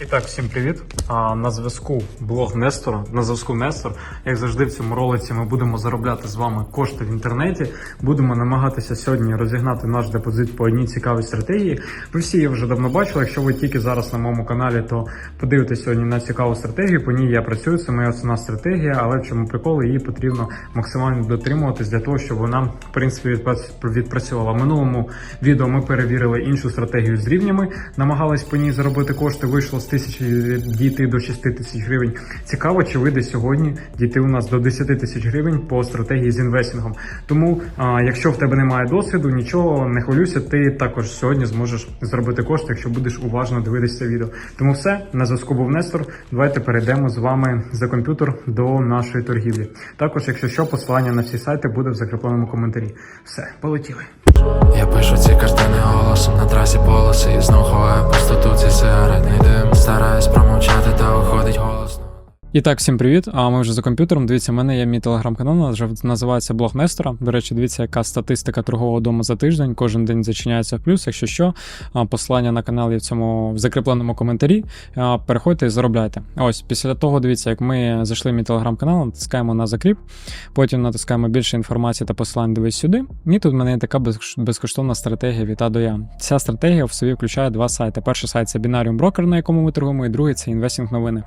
І так, всім привіт. А, на зв'язку блог Нестора. На зв'язку Нестор. Як завжди, в цьому ролиці ми будемо заробляти з вами кошти в інтернеті. Будемо намагатися сьогодні розігнати наш депозит по одній цікавій стратегії. Ви всі її вже давно бачили. Якщо ви тільки зараз на моєму каналі, то подивитесь сьогодні на цікаву стратегію. По ній я працюю. Це моя основна стратегія, але в чому прикол, її потрібно максимально дотримуватись для того, щоб вона в принципі відпрац- відпрацювала. В минулому відео ми перевірили іншу стратегію з рівнями, намагались по ній заробити кошти. Вийшло з тисячі дійти до 6 тисяч гривень. Цікаво, чи вийде сьогодні дійти у нас до 10 тисяч гривень по стратегії з інвестингом. Тому, а, якщо в тебе немає досвіду, нічого не хвилюйся, ти також сьогодні зможеш зробити кошти, якщо будеш уважно дивитися відео. Тому все на зв'язку був Нестор. Давайте перейдемо з вами за комп'ютер до нашої торгівлі. Також, якщо що, посилання на всі сайти буде в закріпленому коментарі. Все, полетіли. Я пишу ці картини голосом на трасі полоси І знов ховаю пустоту, цей сигаретний дим Стараюсь промовчати, та виходить голосно І так, всім привіт. А ми вже за комп'ютером. Дивіться, в мене є мій телеграм-канал, вже називається блог Нестора. До речі, дивіться, яка статистика торгового дому за тиждень. Кожен день зачиняється в плюс. Якщо що, посилання на канал є в цьому в закріпленому коментарі. Переходьте і заробляйте. Ось після того, дивіться, як ми зайшли в мій телеграм-канал, натискаємо на закріп, потім натискаємо більше інформації та посилань дивись сюди. І тут в мене є така безкоштовна стратегія від А до Я. Ця стратегія в собі включає два сайти. Перший сайт це Broker, на якому ми торгуємо, і другий це інвестинг новини.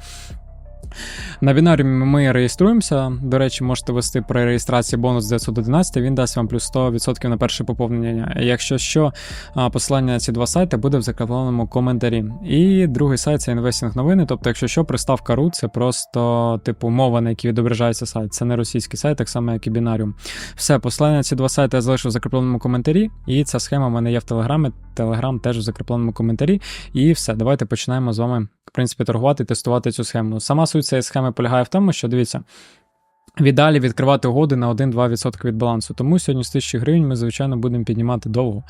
На бінаріумі ми реєструємося. До речі, можете ввести при реєстрації бонус 911, він дасть вам плюс 100% на перше поповнення. Якщо що, посилання на ці два сайти буде в закріпленому коментарі. І другий сайт це інвестинг новини. Тобто, якщо що, приставка RU це просто типу мова, на якій відображається сайт. Це не російський сайт, так само, як і бінаріум. Все, посилання на ці два сайти я залишу в закріпленому коментарі. І ця схема в мене є в телеграмі. Телеграм теж в закріпленому коментарі. І все, давайте починаємо з вами, в принципі, торгувати тестувати цю схему. Сама суть цієї схеми полягає в тому, що дивіться. В ідеалі відкривати угоди на 1-2% від балансу. Тому сьогодні з 1000 гривень ми, звичайно, будемо піднімати довго.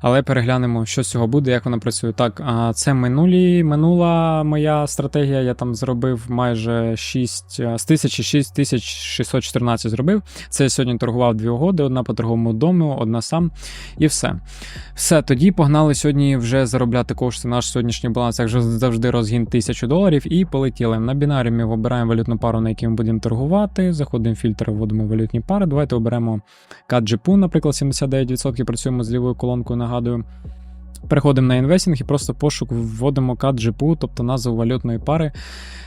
Але переглянемо, що з цього буде, як вона працює. Так, це минулі, минула моя стратегія. Я там зробив майже 6, з 1000 6614 зробив. Це я сьогодні торгував дві угоди: одна по торговому дому, одна сам. І все. Все, тоді погнали сьогодні вже заробляти кошти. Наш сьогоднішній баланс, як завжди, розгін 1000 доларів, і полетіли. На бінарі ми обираємо валютну пару, на якій ми будемо торгувати. Заходимо в фільтр, вводимо валютні пари. Давайте оберемо CAD-GPU, наприклад, 79%. Працюємо з лівою колонкою, нагадую. Переходимо на інвестинг і просто пошук вводимо CAD-GPU, тобто назву валютної пари,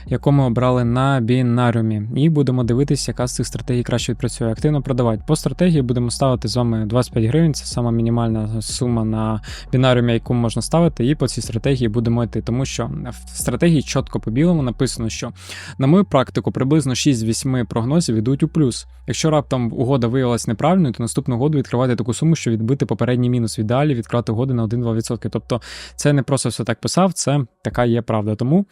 яку ми обрали на бінаріумі. І будемо дивитися, яка з цих стратегій краще відпрацює. Активно продавати. По стратегії будемо ставити з вами 25 гривень, це сама мінімальна сума на бінаріумі, яку можна ставити, і по цій стратегії будемо йти. Тому що в стратегії чітко по білому написано, що на мою практику приблизно 6 з 8 прогнозів йдуть у плюс. Якщо раптом угода виявилась неправильною, то наступну угоду відкривати таку суму, що відбити попередній мінус. В ідеалі відкривати угоди на 1-2%. Тобто це не просто все так писав, це така є правда. Тому.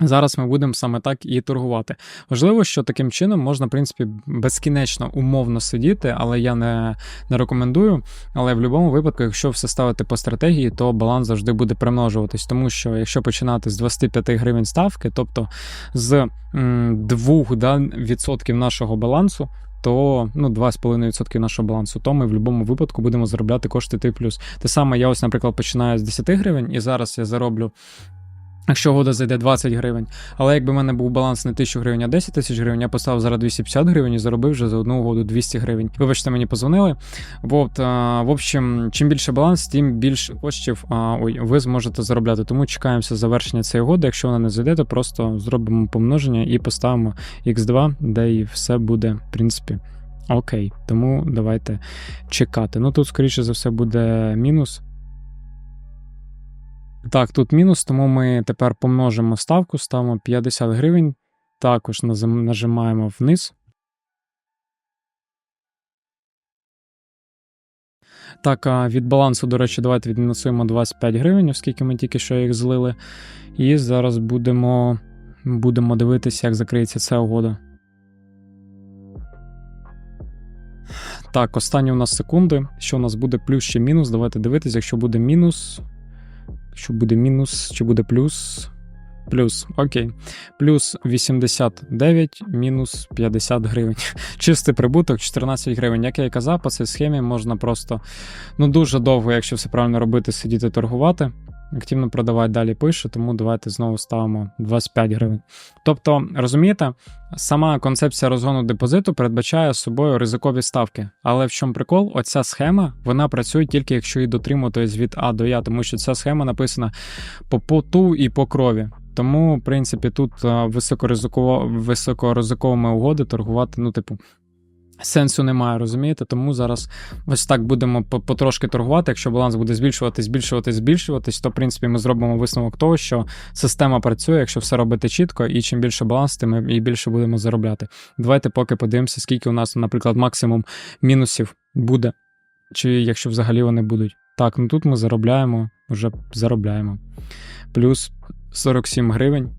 Зараз ми будемо саме так і торгувати. Важливо, що таким чином можна, в принципі, безкінечно умовно сидіти, але я не, не рекомендую. Але в будь-якому випадку, якщо все ставити по стратегії, то баланс завжди буде примножуватись. Тому що якщо починати з 25 гривень ставки, тобто з м, 2 да, відсотків нашого балансу. То ну 2,5% нашого балансу, то ми в будь-якому випадку будемо заробляти кошти Т плюс. Те саме, я ось, наприклад, починаю з 10 гривень, і зараз я зароблю Якщо угода зайде 20 гривень. Але якби в мене був баланс не 1000 гривень, а 10 тисяч гривень, я поставив зараз 250 гривень і заробив вже за одну угоду 200 гривень. Вибачте, мені позвонили. От, а, в общем, чим більше баланс, тим більше коштів а, ой, ви зможете заробляти. Тому чекаємося завершення цієї угоди. Якщо вона не зайде, то просто зробимо помноження і поставимо X2, де і все буде, в принципі. Окей, тому давайте чекати. Ну тут, скоріше за все, буде мінус. Так, тут мінус, тому ми тепер помножимо ставку, ставимо 50 гривень. Також нажимаємо вниз. Так, а від балансу, до речі, давайте відмінусуємо 25 гривень, оскільки ми тільки що їх злили. І зараз будемо, будемо дивитися, як закриється ця угода. Так, останні у нас секунди. Що у нас буде плюс чи мінус? Давайте дивитися, якщо буде мінус. Що буде мінус, чи буде плюс? Плюс, окей. Плюс 89, мінус 50 гривень. Чистий прибуток 14 гривень. Як я і казав, по цій схемі можна просто ну дуже довго, якщо все правильно робити, сидіти торгувати. Активно продавати далі пише, тому давайте знову ставимо 25 гривень. Тобто, розумієте, сама концепція розгону депозиту передбачає собою ризикові ставки. Але в чому прикол? Оця схема вона працює тільки якщо її дотримуватись від А до Я, тому що ця схема написана по поту і по крові. Тому, в принципі, тут високоризиково, високоризиковими угоди торгувати, ну, типу, сенсу немає, розумієте? Тому зараз ось так будемо потрошки торгувати. Якщо баланс буде збільшуватись, збільшуватись, збільшуватись, то в принципі ми зробимо висновок того, що система працює, якщо все робити чітко, і чим більше баланс, тим і більше будемо заробляти. Давайте поки подивимося, скільки у нас, наприклад, максимум мінусів буде, чи якщо взагалі вони будуть. Так, ну тут ми заробляємо, вже заробляємо. Плюс 47 гривень.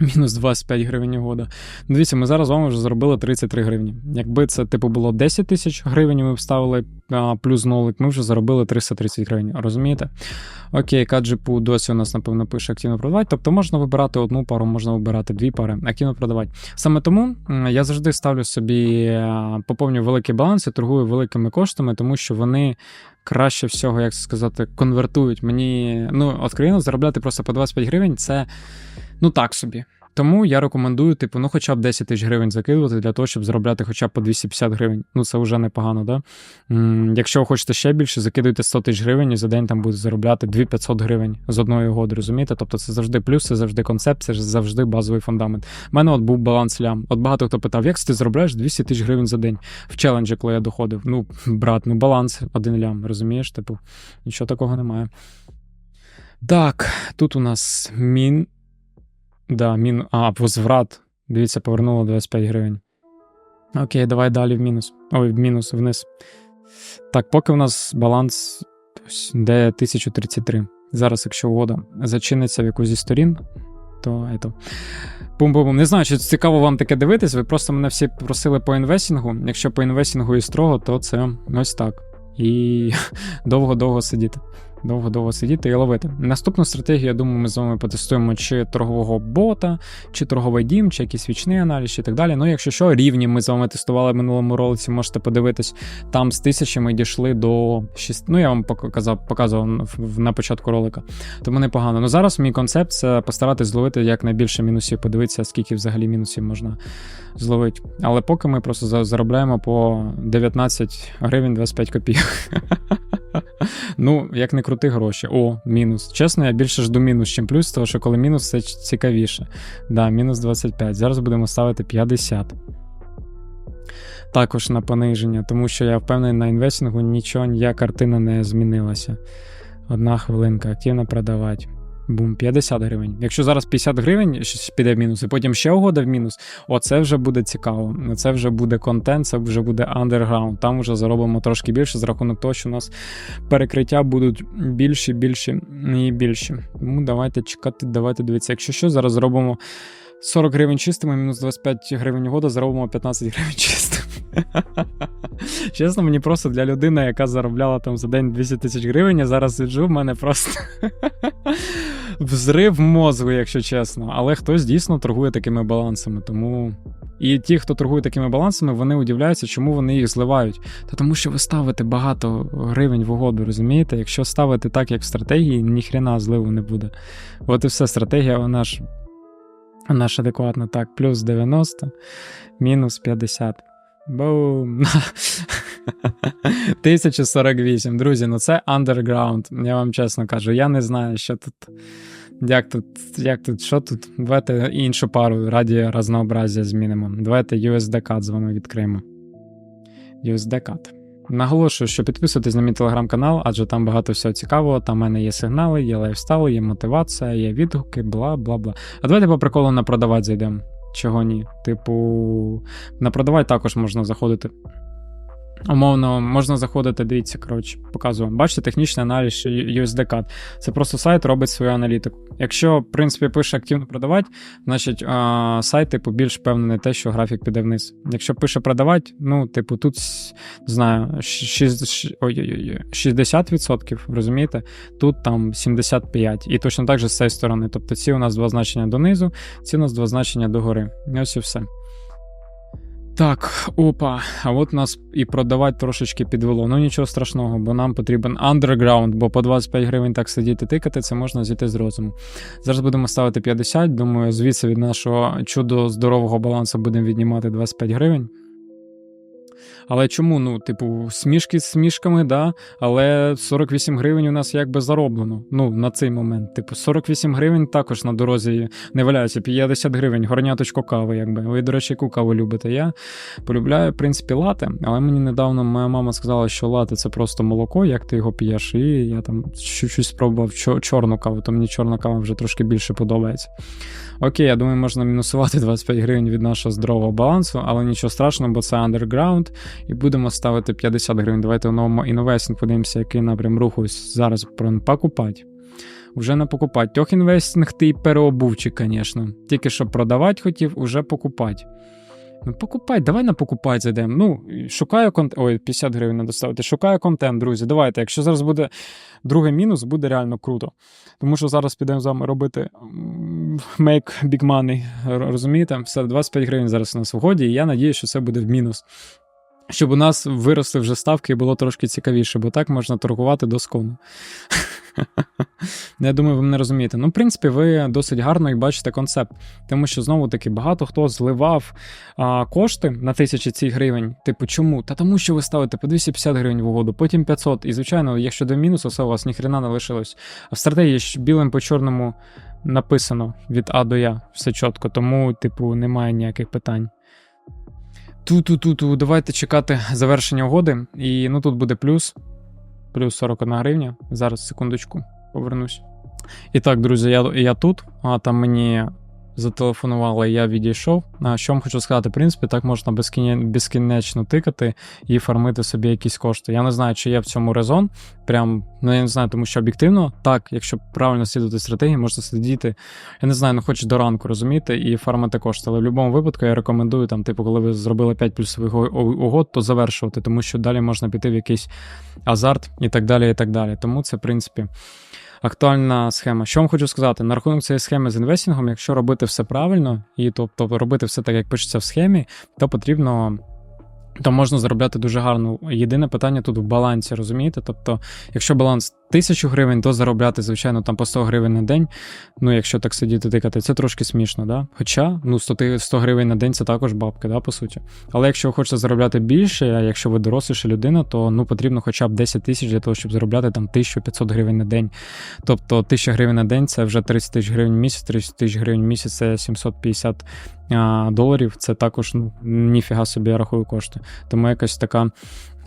Мінус 25 гривень угода. Ну, Дивіться, ми зараз з вами вже заробили 33 гривні. Якби це типу було 10 тисяч гривень, ми вставили а, плюс нолик, ми вже заробили 330 гривень. Розумієте? Окей, каджипу досі у нас, напевно, пише активно продавати. Тобто можна вибирати одну пару, можна вибирати дві пари, активно продавати. Саме тому я завжди ставлю собі, поповнюю великі баланси, торгую великими коштами, тому що вони краще всього, як сказати, конвертують. Мені, ну, откровенно, заробляти просто по 25 гривень це ну так собі. Тому я рекомендую, типу, ну хоча б 10 тисяч гривень закидувати для того, щоб заробляти хоча б по 250 гривень. Ну це вже непогано, да? М, Якщо хочете ще більше, закидуйте 100 тисяч гривень і за день там буде заробляти 2500 гривень з одної угоди, розумієте? Тобто це завжди плюс, це завжди концепт, це завжди базовий фундамент. У мене от був баланс лям. От багато хто питав, як ти заробляєш 200 тисяч гривень за день в челенджі, коли я доходив. Ну, брат, ну баланс один лям, розумієш? Типу, нічого такого немає. Так, тут у нас мін. Да, мін... А, возврат. Дивіться, повернуло 25 гривень. Окей, давай далі в мінус. Ой, в мінус вниз. Так, поки у нас баланс де 1033. Зараз, якщо угода зачиниться в якусь зі сторін, то ето. Бум-бум-бум. Не знаю, чи цікаво вам таке дивитись. Ви просто мене всі просили по інвестингу. Якщо по інвестингу і строго, то це ось так. І довго-довго сидіти. Довго-довго сидіти і ловити. Наступну стратегію, я думаю, ми з вами потестуємо чи торгового бота, чи торговий дім, чи якийсь вічний аналіз, чи так далі. Ну, якщо що, рівні ми з вами тестували в минулому ролиці, можете подивитись. Там з тисячі ми дійшли до 6. Ну, я вам показав, показував на початку ролика. Тому непогано. Ну зараз мій концепт це постаратись зловити якнайбільше мінусів, подивитися, скільки взагалі мінусів можна зловити. Але поки ми просто заробляємо по 19 гривень 25 копійок. Ну, як не крути гроші. О, мінус. Чесно, я більше жду мінус, чим плюс, тому що коли мінус, це цікавіше. Да, мінус 25. Зараз будемо ставити 50. Також на пониження, тому що я впевнений, на інвестингу нічого, ніяка картина не змінилася. Одна хвилинка, активно продавати. Бум, 50 гривень. Якщо зараз 50 гривень щось піде в мінус, і потім ще угода в мінус, оце вже буде цікаво. Це вже буде контент, це вже буде андерграунд. Там вже заробимо трошки більше з рахунок того, що у нас перекриття будуть більші, більші і більші. Тому давайте чекати, давайте дивитися. Якщо що, зараз зробимо 40 гривень чистими, мінус 25 гривень угода, заробимо 15 гривень чистими. Чесно, мені просто для людини, яка заробляла там за день 200 тисяч гривень, я зараз сиджу, в мене просто взрив мозку, якщо чесно. Але хтось дійсно торгує такими балансами, тому. І ті, хто торгує такими балансами, вони удивляються, чому вони їх зливають. Та тому що ви ставите багато гривень в угоду, розумієте? Якщо ставити так, як в стратегії, ніхрена зливу не буде. От і все, стратегія, вона ж, вона ж адекватна. Так, плюс 90, мінус 50. Бум. 1048. Друзі, ну це underground, я вам чесно кажу. Я не знаю, що тут. Як тут, як тут, що тут? Давайте іншу пару раді разнообразія змінимо. Давайте USD-CAD з вами відкриємо. USD-CAD. Наголошую, що підписуйтесь на мій телеграм-канал, адже там багато всього цікавого. Там в мене є сигнали, є лайфстайл, є мотивація, є відгуки, бла бла бла. А давайте по приколу на продавати зайдемо. Чого ні? Типу, на продавай також можна заходити. Умовно, можна заходити, дивіться, коротше, показую. Бачите, технічний аналіз USD-CAD. Це просто сайт робить свою аналітику. Якщо, в принципі, пише активно продавати, значить а, сайт, типу, більш впевнений те, що графік піде вниз. Якщо пише продавати, ну, типу, тут не знаю, щ- щ- ой-ой-ой, 60%, розумієте? Тут там 75%. І точно так же з цієї сторони. Тобто ці у нас два значення донизу, ці у нас два значення догори. Ось і все. Так, опа. А от нас і продавати трошечки підвело. Ну нічого страшного, бо нам потрібен андерграунд, бо по 25 гривень так сидіти тикати, це можна зійти з розуму. Зараз будемо ставити 50. Думаю, звідси від нашого чудо здорового балансу будемо віднімати 25 гривень. Але чому? Ну, типу, смішки з смішками, да, але 48 гривень у нас якби зароблено. Ну, на цей момент. Типу, 48 гривень також на дорозі не валяються. 50 гривень, горняточко кави, якби. Ви, до речі, яку каву любите? Я полюбляю, в принципі, лате, але мені недавно моя мама сказала, що лате це просто молоко, як ти його п'єш, і я там чуть-чуть спробував чо- чорну каву, то мені чорна кава вже трошки більше подобається. Окей, я думаю, можна мінусувати 25 гривень від нашого здорового балансу, але нічого страшного, бо це underground, і будемо ставити 50 гривень. Давайте оновимо інвестінг, подивимося, який напрям руху зараз про покупати. Вже не покупати. Тьох інвестинг ти переобувчик, звісно. Тільки що продавати хотів, уже покупати. Ну, покупай, давай на покупай зайдемо. Ну, шукаю контент. Ой, 50 гривень надо ставити. Шукаю контент, друзі. Давайте. Якщо зараз буде другий мінус, буде реально круто. Тому що зараз підемо з вами робити make big money. Розумієте? Все, 25 гривень зараз у нас в годі, і я надію, що це буде в мінус. Щоб у нас виросли вже ставки і було трошки цікавіше, бо так можна торгувати доскону. Я думаю, ви мене розумієте. Ну, в принципі, ви досить гарно і бачите концепт. Тому що знову таки багато хто зливав а, кошти на тисячі цих гривень. Типу, чому? Та тому, що ви ставите по 250 гривень в угоду, потім 500. І звичайно, якщо до мінусу, все у вас ніхрена не лишилось. А в стратегії ж білим по чорному написано від А до Я, все чітко, тому, типу, немає ніяких питань. Ту-ту-ту-ту, давайте чекати завершення угоди. І ну тут буде плюс. Плюс 41 гривня. Зараз секундочку, повернусь. І так, друзі, я, я тут, а там мені зателефонували, я відійшов. А що вам хочу сказати, в принципі, так можна безкінечно тикати і фармити собі якісь кошти. Я не знаю, чи є в цьому резон. Прям, ну я не знаю, тому що об'єктивно, так, якщо правильно слідувати стратегії, можна сидіти, я не знаю, ну хоч до ранку, розумієте, і фармити кошти. Але в будь-якому випадку я рекомендую, там, типу, коли ви зробили 5 плюсових угод, то завершувати, тому що далі можна піти в якийсь азарт і так далі. і так далі. Тому це, в принципі, актуальна схема. Що вам хочу сказати? На рахунок цієї схеми з інвестингом, якщо робити все правильно, і тобто робити все так, як пишеться в схемі, то потрібно. То можна заробляти дуже гарно. Єдине питання тут в балансі, розумієте? Тобто, якщо баланс 1000 гривень, то заробляти, звичайно, там по 100 гривень на день. Ну, якщо так сидіти тикати, це трошки смішно, да? Хоча, ну, 100, 100 гривень на день це також бабки, да, по суті. Але якщо ви хочете заробляти більше, а якщо ви доросліша людина, то ну потрібно хоча б 10 тисяч для того, щоб заробляти там 1500 гривень на день. Тобто 1000 гривень на день це вже 30 тисяч гривень в місяць, 30 тисяч гривень в місяць це 750 а, доларів. Це також ну, ніфіга собі я рахую кошти. Тому якась така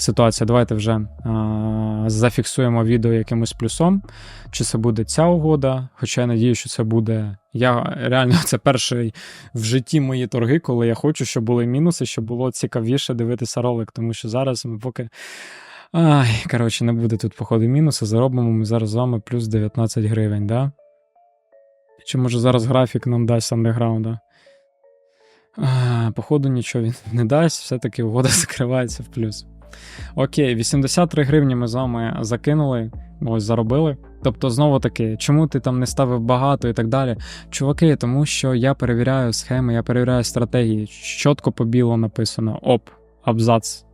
ситуація. Давайте вже а, зафіксуємо відео якимось плюсом. Чи це буде ця угода? Хоча я надію, що це буде. Я реально це перший в житті мої торги, коли я хочу, щоб були мінуси, щоб було цікавіше дивитися ролик, тому що зараз ми поки. Ай, коротше, не буде тут, походу, мінуси. Заробимо ми зараз з вами плюс 19 гривень, да? Чи може зараз графік нам дасть андеграунда? Походу, нічого він не дасть, все-таки угода закривається в плюс. Окей, 83 гривні ми з вами закинули, ось заробили. Тобто, знову таки, чому ти там не ставив багато і так далі? Чуваки, тому що я перевіряю схеми, я перевіряю стратегії. Чітко по біло написано оп, абзац.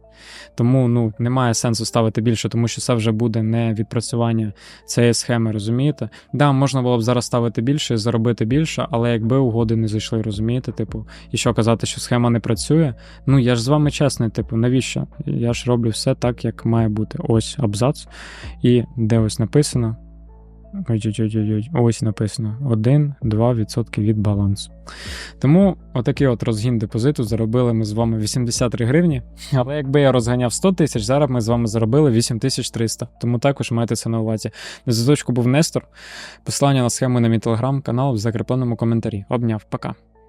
Тому ну, немає сенсу ставити більше, тому що це вже буде не відпрацювання цієї схеми, розумієте? Да, можна було б зараз ставити більше заробити більше, але якби угоди не зайшли, розумієте? Типу, і що казати, що схема не працює. Ну я ж з вами чесний, типу, навіщо? Я ж роблю все так, як має бути. Ось абзац. І де ось написано. Ой-ой-ой-ой, Ось написано 1-2% від балансу. Тому отакий от розгін депозиту заробили ми з вами 83 гривні. Але якби я розганяв 100 тисяч, зараз ми з вами заробили 8300. Тому також майте це на увазі. На зв'язочку був Нестор. Посилання на схему на мій телеграм-канал в закріпленому коментарі. Обняв, пока.